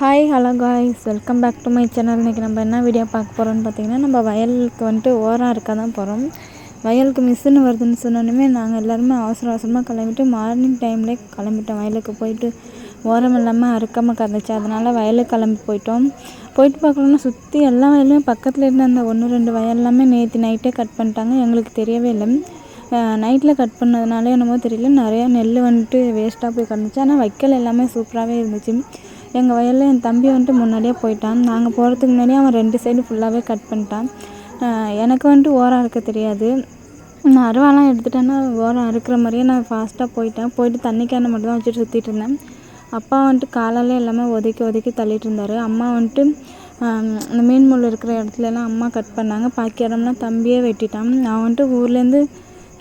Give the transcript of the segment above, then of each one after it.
Hi hello guys welcome back to my channel இன்றைக்கி நம்ம என்ன வீடியோ பார்க்க போகிறோம்னு பார்த்தீங்கன்னா நம்ம வயலுக்கு வந்துட்டு ஓரம் இருக்க தான் போகிறோம் வயலுக்கு மிஷின் வருதுன்னு சொன்னோன்னே நாங்கள் எல்லாருமே அவசர அவசரமாக கிளம்பிட்டு மார்னிங் டைம்லேயே கிளம்பிட்டோம். வயலுக்கு போயிட்டு ஓரம் இல்லாமல் அறுக்காமல் கிடந்துச்சு. அதனால் வயலுக்கு கிளம்பி போயிட்டோம். போயிட்டு பார்க்கணுன்னா சுற்றி எல்லா வயலுமே பக்கத்தில் இருந்த அந்த ஒன்று ரெண்டு வயல் எல்லாமே நேற்று நைட்டே கட் பண்ணிட்டாங்க. எங்களுக்கு தெரியவே இல்லை. நைட்டில் கட் பண்ணதுனால என்னமோ தெரியல. நிறையா நெல் வந்துட்டு வேஸ்ட்டாக போய் கிடந்துச்சு. ஆனால் வைக்கல் எல்லாமே சூப்பராகவே இருந்துச்சு. எங்கள் வயலில் என் தம்பி வந்துட்டு முன்னாடியே போயிட்டான். நாங்கள் போகிறதுக்கு முன்னாடியே அவன் ரெண்டு சைடு ஃபுல்லாகவே கட் பண்ணிட்டான். எனக்கு வந்துட்டு ஓரம் அறுக்க தெரியாது. நான் அருவாலாம் எடுத்துட்டேன்னா ஓரம் அறுக்கிற மாதிரியே நான் ஃபாஸ்ட்டாக போயிட்டேன். போயிட்டு தண்ணி கேனை மட்டும் தான் வச்சுட்டு சுற்றிட்டு இருந்தேன். அப்பா வந்துட்டு காலால் எல்லாமே ஒதுக்கி ஒதுக்கி தள்ளிட்டு இருந்தார். அம்மா வந்துட்டு அந்த மீன் முள் இருக்கிற இடத்துலலாம் அம்மா கட் பண்ணாங்க. பாக்கி இடம்லாம் தம்பியே வெட்டிட்டான். நான் வந்துட்டு ஊர்லேருந்து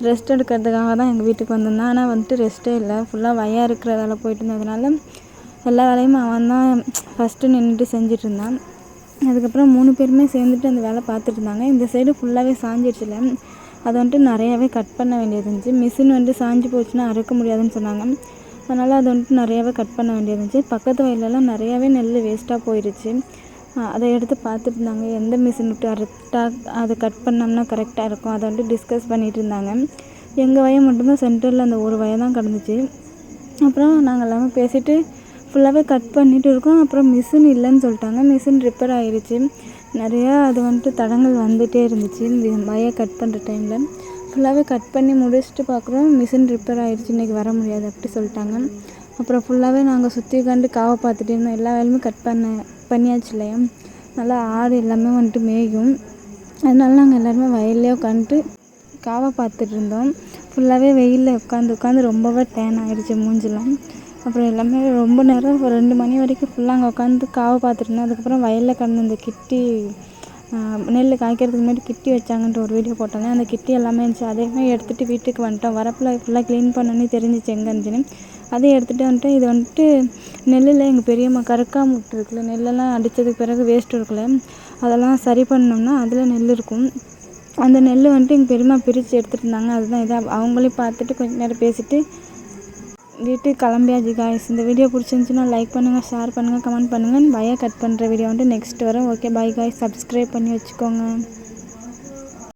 ரெஸ்ட் எடுக்கிறதுக்காக தான் எங்கள் வீட்டுக்கு வந்திருந்தேன். ஆனால் வந்துட்டு ரெஸ்ட்டே இல்லை. ஃபுல்லாக வயா இருக்கிறதால போயிட்டு இருந்ததுனால எல்லா வேலையும் அவன் தான் ஃபஸ்ட்டு நின்றுட்டு செஞ்சுட்டு இருந்தான் அதுக்கப்புறம் மூணு பேருமே சேர்ந்துட்டு அந்த வேலை பார்த்துட்டு இருந்தாங்க. இந்த சைடு ஃபுல்லாகவே சாஞ்சிடுச்சுல அதை வந்துட்டு நிறையாவே கட் பண்ண வேண்டியது இருந்துச்சு. மிஷின் வந்துட்டு சாஞ்சு போச்சுன்னா அறுக்க முடியாதுன்னு சொன்னாங்க. அதனால் அது வந்துட்டு நிறையாவே கட் பண்ண வேண்டியது இருந்துச்சு. பக்கத்து வயலெல்லாம் நிறையாவே நெல் வேஸ்ட்டாக போயிடுச்சு அதை எடுத்து பார்த்துட்டு இருந்தாங்க. எந்த மிஷின் விட்டு அறுக்டாக அதை கட் பண்ணோம்னா கரெக்டாக இருக்கும். அதை வந்துட்டு டிஸ்கஸ் பண்ணிகிட்டு இருந்தாங்க. எங்கள் வயல் மட்டும்தான் சென்டரில் அந்த ஒரு வயல் தான் கிடந்துச்சு. அப்புறம் நாங்கள் எல்லாமே பேசிவிட்டு ஃபுல்லாகவே கட் பண்ணிட்டு இருக்கோம். அப்புறம் மிஷின் இல்லைன்னு சொல்லிட்டாங்க. மிஷின் ரிப்பேர் ஆகிருச்சு நிறையா அது வந்துட்டு தடங்கள் வந்துகிட்டே இருந்துச்சு. இந்த கட் பண்ணுற டைமில் ஃபுல்லாகவே கட் பண்ணி முடிச்சுட்டு பார்க்குறோம். மிஷின் ரிப்பேர் ஆகிடுச்சி இன்றைக்கி வர முடியாது அப்படி சொல்லிட்டாங்க. அப்புறம் ஃபுல்லாகவே நாங்கள் சுற்றி உட்காந்து காவை பார்த்துட்டு இருந்தோம். எல்லா வேலையுமே கட் பண்ண பண்ணியாச்சு இல்லையா? நல்லா ஆடு எல்லாமே வந்துட்டு மேயும். அதனால நாங்கள் எல்லாருமே வயல்லே உட்காந்துட்டு காவை பார்த்துட்டு இருந்தோம். ஃபுல்லாகவே வெயிலில் உட்காந்து உட்காந்து ரொம்பவே டேன் ஆகிடுச்சு மூஞ்சிலாம். அப்புறம் எல்லாமே ரொம்ப நேரம் ஒரு ரெண்டு மணி வரைக்கும் ஃபுல்லாக அங்கே உட்காந்து காவை பார்த்துட்டு அதுக்கப்புறம் வயலில் கிடந்த அந்த கிட்டி நெல் காய்க்கிறதுக்கு முன்னாடி கிட்டி வச்சாங்கன்ற ஒரு வீடியோ போட்டாங்க அந்த கிட்டி எல்லாமே இருந்துச்சு. அதையுமே எடுத்துகிட்டு வீட்டுக்கு வந்துட்டோம். வரப்பில் ஃபுல்லாக க்ளீன் பண்ணோன்னே தெரிஞ்சிச்சு எங்கே இருந்துச்சுன்னு அதையும் எடுத்துகிட்டு வந்துட்டு இது வந்துட்டு நெல்லில் எங்கள் பெரியம்மா கருக்காமுட்டு இருக்குல்ல நெல்லெல்லாம் அடித்ததுக்கு பிறகு வேஸ்ட் இருக்குல்ல அதெல்லாம் சரி பண்ணோம்னா அதில் நெல் இருக்கும். அந்த நெல் வந்துட்டு எங்கள் பெரியம்மா பிரித்து எடுத்துகிட்டு இருந்தாங்க. அதுதான் இதாக அவங்களையும் பார்த்துட்டு கொஞ்ச நேரம் பேசிவிட்டு வீட்டுக்கு கிளம்பியாச்சு காய்ஸ் இந்த வீடியோ பிடிச்சிருந்துச்சின்னா லைக் பண்ணுங்கள் ஷேர் பண்ணுங்கள் கமெண்ட் பண்ணுங்கள் பய கட் பண்ணுற வீடியோ வந்துட்டு நெக்ஸ்ட் வரும். ஓகே பாய் காய்ஸ் சப்ஸ்கிரைப் பண்ணி வச்சுக்கோங்க.